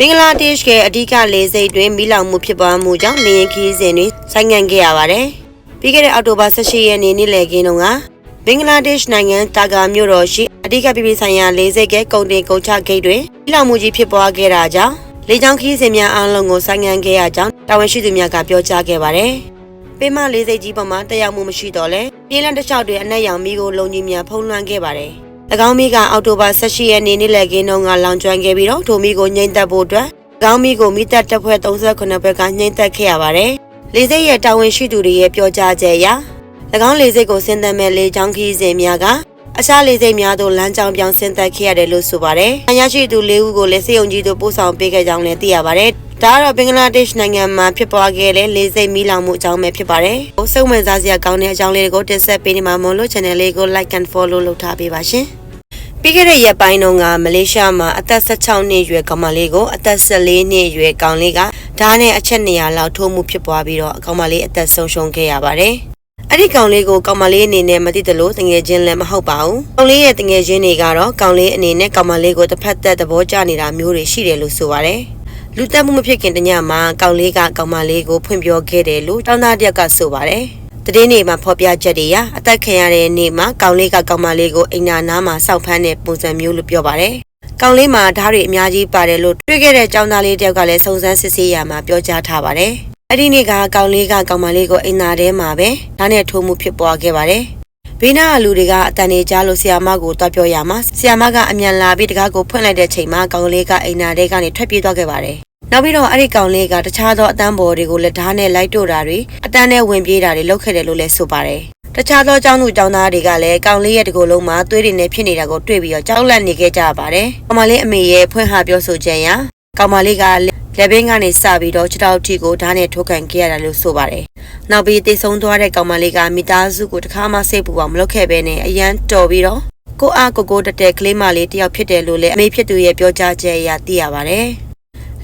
ဘင်္ဂလားဒေ့ရှ်ရဲ့အဓိကလေဆိပ်တွင်မိလောင်မှုဖြစ်ပွားမှုကြောင့်လေရင်ခီးစဉ်တွေဆိုင်းငံ့ခဲ့ရပါတယ်။ပြီးခဲ့တဲ့အောက်တိုဘာ18ရက်နေ့နေ့လယ်ခင်းတုန်းကဘင်္ဂလားဒေ့ရှ်နိုင်ငံတာဂါမြို့တော်ရှိအဓိကပြည်ပြည်ဆိုင်ရာလေဆိပ်ကကုန်တင်ကုန်ချဂိတ်တွင်မိလောင်မှုကြီးဖြစ်ပွားခဲ့တာကြောင့်လေကြောင်းခီးစဉ်များအားလုံးကိုဆိုင်းငံ့ခဲ့ရကြောင်းတာဝန်ရှိသူများကပြောကြားခဲ့ပါတယ်။ပင်မလေးစိတ်ကြီးပေါ်မှာတက်ရောက်မှုမရှိတော့လဲပြည်လန်တစ်လျှောက်တွေအနက်ရောင်မိကိုလုံကြီးများဖုံးလွှမ်းခဲ့ပါတယ်။၎ င်းမိကအောက်တိုဘာ18ရက်နေ့နေ့လယ်ခင်းတုန်းကလောင်ကျွမ်းခဲ့ပြီးတော့ထိုမိကိုငိမ့်သက်ဖို့အတွက်၎င်းမိကိုမိသက်တပ်ဖွဲ့38ဘက်ကငိမ့်သက်ခဲ့ရပါတယ်။လေးစိတ်ရဲ့တာဝန်ရှိသူတွေရဲ့ပြောကြားချက်အရ၎င်းလေးစိတ်ကိုဆင်းသက်မဲ့လေကြောင်းခီးစဉ်များကအခြားလေးစိတ်များသို့လမ်းကြောင်းပြောင်းဆင်းသက်ခဲ့ရတယ်လို့ဆိုပါတယ်။အရရှိသူ၄ဦးကိုလည်းစေယုံကြီးတို့ပို့ဆောင်ပေးခဲ့ကြောင်းလည်းသိရပါတယ်။ဒါကတော့ဘင်္ဂလားဒေ့ရှ်နိုင်ငံမှာဖြစ်ပွားခဲ့တဲ့လေစိတ်မီးလောင်မှုအကြောင်းပဲဖြစ်ပါတယ်။ဟိုစိတ်ဝင်စားစရာကောင်းတဲ့အကြောင်းလေးတွေကိုတင်ဆက်ပေးနေမှာမို့လို့ channel လေးကို like and follow လုပ်ထားပေးပါရှင်။ ပြီးခဲ့တဲ့ရက်ပိုင်းတုန်းကမလေးရှားမှာအသက်16နှစ်အရွယ်ကောင်မလေးကိုအသက်14နှစ်အရွယ်ကောင်လေးကဓာတ်နဲ့အချက်200လောက်ထိုးမှုဖြစ်ပွားပြီးတော့အကောင်မလေးအသက်ဆုံးရှုံးခဲ့ရပါတယ်။အဲ့ဒီကောင်လေးကိုကောင်မလေးအနေနဲ့မသိသလိုတငယ်ချင်းလည်းမဟုတ်ပါဘူး။ကောင်လေးရဲ့တငယ်ချင်းတွေကတော့ကောင်လေးအနေနဲ့ကောင်မလေးကိုတစ်ဖက်သက်သဘောကျနေတာမျိုးတွေရှိတယ်လို့ဆိုပါတယ်။လူတက်မှုမဖြစ်ခင်တညမှာကောင်လေးကကောင်မလေးကိုဖွင့်ပြောခဲ့တယ်လို့တောင်းသားတယောက်ကဆိုပါတယ်။ တည်င်းနေမှာဖော်ပြချက်တွေရအသက်ခံရတဲ့နေ့မှာကောင်လေးကကောင်မလေးကိုအိမ်နာနားမှာစောက်ဖမ်းတဲ့ပုံစံမျိုးလို့ပြောပါတယ်။ကောင်လေးမှာဓာတ်တွေအများကြီးပါတယ်လို့တွေ့ခဲ့တဲ့ចောင်းသားလေးတယောက်ကလည်းစုံစမ်းစစ်ဆေးရမှာပြောကြားထားပါတယ်။အဲ့ဒီနေ့ကကောင်လေးကကောင်မလေးကိုအိမ်နာထဲမှာပဲဓာတ်နဲ့ထိုးမှုဖြစ်ပွားခဲ့ပါတယ်။ဘေးနားကလူတွေကအတန်နေကြားလို့ဆီယာမကိုတွားပြောရမှာဆီယာမကအမြန်လာပြီးတကားကိုဖွင့်လိုက်တဲ့ချိန်မှာကောင်လေးကအိမ်နာထဲကနေထွက်ပြေးသွားခဲ့ပါတယ်။ နောက်ပြီးတော့အဲ့ဒီကောင်လေးကတခြားသောအတန်းဘော်တွေကိုလက်ဓာတ်နဲ့လိုက်တို့တာတွေအတန်းနဲ့ဝင်ပြေးတာတွေလုပ်ခဲ့တယ်လို့လည်းဆိုပါတယ်။တခြားသောကျောင်းသူကျောင်းသားတွေကလည်းကောင်လေးရဲ့တကူလုံးမှာသွေးတွေနဲ့ဖြစ်နေတာကိုတွေ့ပြီးတော့ကြောက်လန့်နေခဲ့ကြပါတယ်။ကောင်မလေးအမေရဲ့ဖွင့်ဟပြောဆိုချက်အရကောင်မလေးကလက်ဘင်းကနေစပြီးတော့ခြေထောက်ထိကိုဓာတ်နဲ့ထိုးခံခဲ့ရတာလို့ဆိုပါတယ်။နောက်ပြီးတိတ်ဆုံးသွားတဲ့ကောင်မလေးကမိသားစုကိုတစ်ခါမှစိတ်ပူအောင်မလုပ်ခဲ့ဘဲနဲ့အရန်တော်ပြီးတော့ကိုအားကိုကိုတက်တဲ့ကလေးမလေးတယောက်ဖြစ်တယ်လို့လည်းအမေဖြစ်သူရဲ့ပြောကြားချက်အရသိရပါတယ်။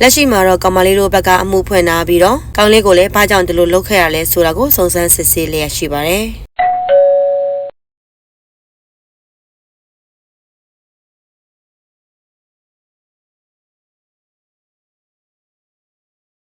လက်ရှိမှာတော့ကောင်မလေးတို့ဘက်ကအမှုဖွင့်ထားပြီးတော့ကောင်လေးကိုလည်းဘာကြောင့်ဒီလိုလုပ်ခဲ့ရလဲဆိုတာကိုစုံစမ်းစစ်ဆေးလျက်ရှိပါတယ်။